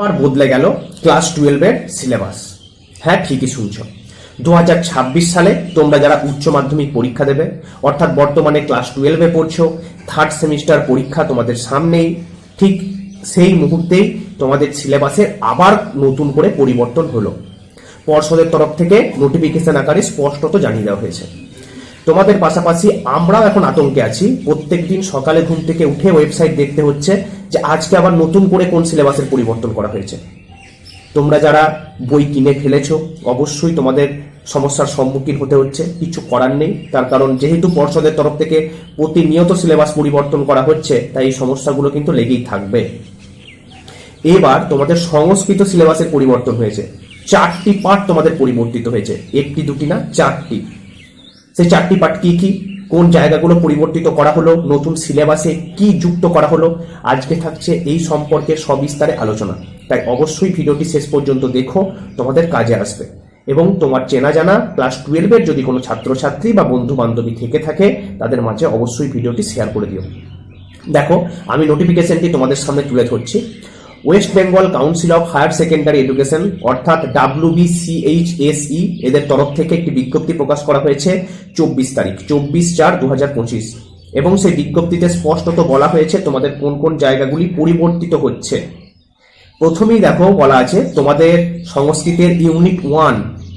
আবার বদলে গেল ক্লাস টুয়েলভের সিলেবাস। হ্যাঁ ঠিকই শুনছো। দু সালে তোমরা যারা উচ্চ মাধ্যমিক পরীক্ষা দেবে, অর্থাৎ বর্তমানে ক্লাস টুয়েলভে পড়ছো থার্ড সেমিস্টার পরীক্ষা তোমাদের সামনেই, ঠিক সেই মুহূর্তেই তোমাদের সিলেবাসে আবার নতুন করে পরিবর্তন হলো। পর্ষদের তরফ থেকে নোটিফিকেশন আকারে স্পষ্টত জানিয়ে দেওয়া হয়েছে। তোমাদের পাশাপাশি আমরাও এখন আতঙ্কে আছি। প্রত্যেক দিন সকালে ঘুম থেকে উঠে ওয়েবসাইট দেখতে হচ্ছে যে আজকে আবার নতুন করে কোন সিলেবাসের পরিবর্তন করা হয়েছে। তোমরা যারা বই কিনে ফেলেছো, অবশ্যই তোমাদের সমস্যার সম্মুখীন হতে হচ্ছে। কিছু করার নেই। তার কারণ যেহেতু পর্ষদের তরফ থেকে প্রতিনিয়ত সিলেবাস পরিবর্তন করা হচ্ছে, তাই এই সমস্যাগুলো কিন্তু লেগেই থাকবে। এবার তোমাদের সংস্কৃত সিলেবাসের পরিবর্তন হয়েছে। চারটি পার্ট তোমাদের পরিবর্তিত হয়েছে। একটি দুটি না, চারটি। সেই চারটি পার্ট কি কি? কোন জায়গাগুলো পরিবর্তিত করা হলো? নতুন সিলেবাসে কি যুক্ত করা হলো? আজকে থাকছে এই সম্পর্কে সবিস্তারে আলোচনা। তাই অবশ্যই ভিডিওটি শেষ পর্যন্ত দেখো, তোমাদের কাজে আসবে। এবং তোমার চেনা জানা ক্লাস টুয়েলভের যদি কোনো ছাত্রছাত্রী বা বন্ধু বান্ধবী থেকে থাকে, তাদের মাঝে অবশ্যই ভিডিওটি শেয়ার করে দিও। দেখো, আমি নোটিফিকেশনটি তোমাদের সামনে তুলে ধরছি। West Bengal Council of Higher Secondary Education অর্থাৎ ডাব্লিউবিসিএইচএসই এদের তরফ থেকে একটি বিজ্ঞপ্তি প্রকাশ করা হয়েছে চব্বিশ তারিখ, চব্বিশ চার দু এবং সেই বিজ্ঞপ্তিতে স্পষ্টত বলা হয়েছে তোমাদের কোন কোন জায়গাগুলি পরিবর্তিত হচ্ছে। প্রথমেই দেখো বলা আছে, তোমাদের সংস্কৃতের ইউনিট ওয়ান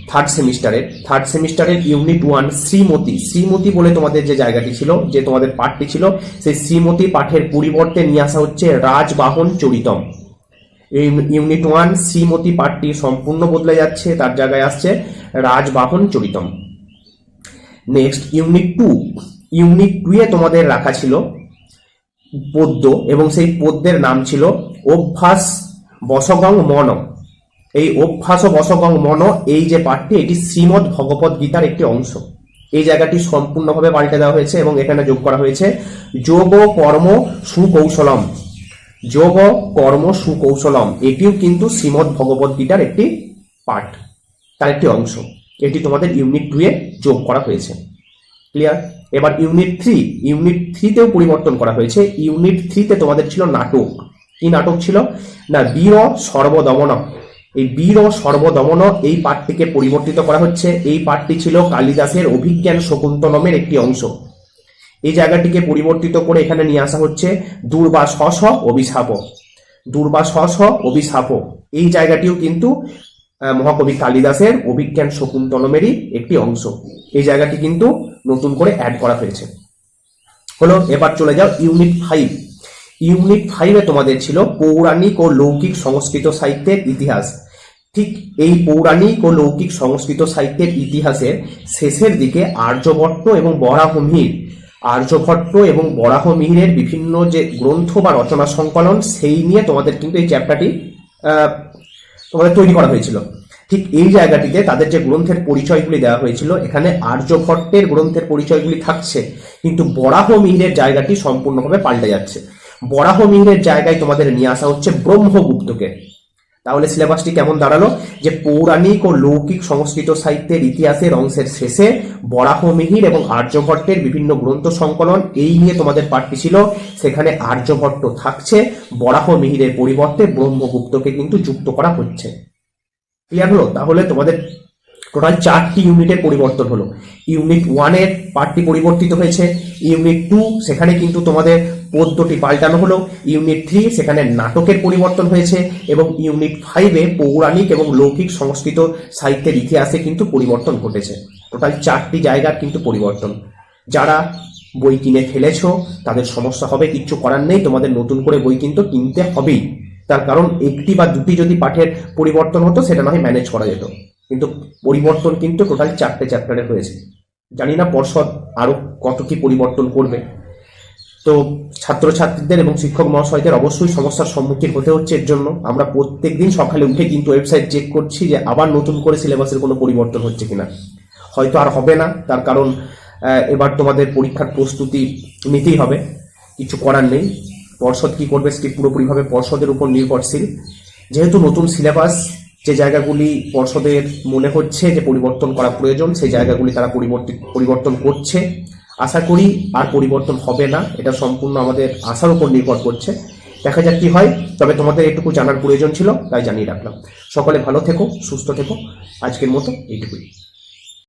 থার্ড সেমিস্টারের থার্ড সেমিস্টারের ইউনিট ওয়ান শ্রীমতী। শ্রীমতী বলে তোমাদের যে জায়গাটি ছিল, যে তোমাদের পাঠটি ছিল, সেই শ্রীমতী পাঠের পরিবর্তে নিয়ে আসা হচ্ছে রাজবাহন চরিতম। ইউনিট ওয়ান শ্রীমতী পাঠটি সম্পূর্ণ বদলে যাচ্ছে, তার জায়গায় আসছে Rajbahan Charitam. Next unit two unit two এ তোমাদের রাখা ছিল পদ্য এবং সেই পদ্যের নাম ছিল অভ্যাস বসগং মন এই অভ্যাস ও বসগং মন এই যে পাঠটি, এটি শ্রীমদ ভগবত গীতার একটি অংশ। এই জায়গাটি সম্পূর্ণভাবে পাল্টে দেওয়া হয়েছে এবং এখানে যোগ করা হয়েছে যোগ কর্ম সুকৌশলম। যোগ, কর্ম, সুকৌশলম, এটিও কিন্তু শ্রীমদ ভগবত গীতার একটি পাঠ, তার একটি অংশ। এটি তোমাদের ইউনিট টু এ যোগ করা হয়েছে। ক্লিয়ার এবার ইউনিট থ্রি ইউনিট থ্রিতেও পরিবর্তন করা হয়েছে। ইউনিট থ্রিতে তোমাদের ছিল নাটক। কি নাটক ছিল? না, বীর সর্বদমন। এই বীর সর্বদমন এই পাঠটিকে পরিবর্তিত করা হচ্ছে। এই পাঠটি ছিল কালিদাসের অভিজ্ঞান শকুন্তলমের একটি অংশ। এই জায়গাটিকে পরিবর্তিত করে এখানে নিয়ে আসা হচ্ছে দুর্বা দুর্বাস অভিশাপ। দুর্বাস অভিশাপ। এই জায়গাটিও কিন্তু মহাকবি কালিদাসের অভিজ্ঞান শকুন্তলমেরই একটি অংশ। এই জায়গাটি কিন্তু নতুন করে অ্যাড করা হয়েছে। হলো, এবার চলে যাও ইউনিট ফাইভ ইউনিট ফাইভে তোমাদের ছিল পৌরাণিক ও লৌকিক সংস্কৃত সাহিত্যের ইতিহাস। ঠিক এই পৌরাণিক ও লৌকিক সংস্কৃত সাহিত্যের ইতিহাসের শেষের দিকে আর্যভট্ট এবং বরাহমিহির আর্যভট্ট এবং বরাহমিহিরের বিভিন্ন যে গ্রন্থ বা রচনা সংকলন, সেই নিয়ে তোমাদের কিন্তু এই চ্যাপ্টারটি তোমাদের তৈরি করা হয়েছিল। ঠিক এই জায়গাটিতে তাদের যে গ্রন্থের পরিচয়গুলি দেওয়া হয়েছিল, এখানে আর্যভট্টের গ্রন্থের পরিচয়গুলি থাকছে, কিন্তু বরাহ মিহিরের জায়গাটি সম্পূর্ণভাবে পাল্টে যাচ্ছে। বরাহ মিহিরের জায়গায় তোমাদের নিয়ে আসা হচ্ছে ব্রহ্মগুপ্তকে। তাহলে সিলেবাসটি কেমন দাঁড়াল? যে পৌরাণিক ও লৌকিক সংস্কৃত সাহিত্যের ইতিহাসের অংশের শেষে বরাহমিহির এবং আর্যভট্টের বিভিন্ন গ্রন্থ সংকলন, এই নিয়ে তোমাদের পাঠটি ছিল। সেখানে আর্যভট্ট থাকছে বরাহমিহিরের পরিবর্তে ব্রহ্মগুপ্তকে কিন্তু যুক্ত করা হচ্ছে। ক্লিয়ার হলো? তাহলে তোমাদের টোটাল চারটি ইউনিটের পরিবর্তন হলো। ইউনিট ওয়ানের পার্টটি পরিবর্তিত হয়েছে, ইউনিট টু সেখানে কিন্তু তোমাদের পদ্যটি পাল্টানো হলো, ইউনিট থ্রি সেখানে নাটকের পরিবর্তন হয়েছে, এবং ইউনিট ফাইভে পৌরাণিক এবং লৌকিক সংস্কৃত সাহিত্যের ইতিহাসে কিন্তু পরিবর্তন ঘটেছে। টোটাল চারটি জায়গার কিন্তু পরিবর্তন। যারা বই কিনে ফেলেছ, তাদের সমস্যা হবে, কিচ্ছু করার নেই, তোমাদের নতুন করে বই কিন্তু কিনতে হবেই। তার কারণ একটি বা দুটি যদি পাঠের পরিবর্তন হতো, সেটা না হয় ম্যানেজ করা যেত। কিন্তু পরিবর্তন কিন্তু টোটাল চারটে চ্যাপ্টারে হয়েছে। জানি না পর্ষদ আরও কত কি পরিবর্তন করবে। তো ছাত্রছাত্রীদের এবং শিক্ষক মহাশয়দের অবশ্যই সমস্যার সম্মুখীন হতে হচ্ছে এর জন্য। আমরা প্রত্যেক দিন সকালে উঠে কিন্তু ওয়েবসাইট চেক করছি যে আবার নতুন করে সিলেবাসের কোনো পরিবর্তন হচ্ছে কিনা। হয়তো আর হবে না, তার কারণ এবার তোমাদের পরীক্ষার প্রস্তুতি নিতেই হবে। কিছু করার নেই। পর্ষদ কি করবে সেটি পুরোপুরিভাবে পর্ষদের উপর নির্ভরশীল। যেহেতু নতুন সিলেবাস যে জায়গাগুলি পর্ষদের মনে হচ্ছে যে পরিবর্তন করা প্রয়োজন, সেই জায়গাগুলি তারা পরিবর্তিত পরিবর্তন করছে। আশা করি আর পরিবর্তন হবে না। এটা সম্পূর্ণ আমাদের আশার উপর নির্ভর করছে। দেখা যাক কি হয়। তবে তোমাদের এটুকু জানার প্রয়োজন ছিল, তাই জানিয়ে রাখলাম। সকলে ভালো থেকো, সুস্থ থেকো। আজকের মতো এইটুকুই।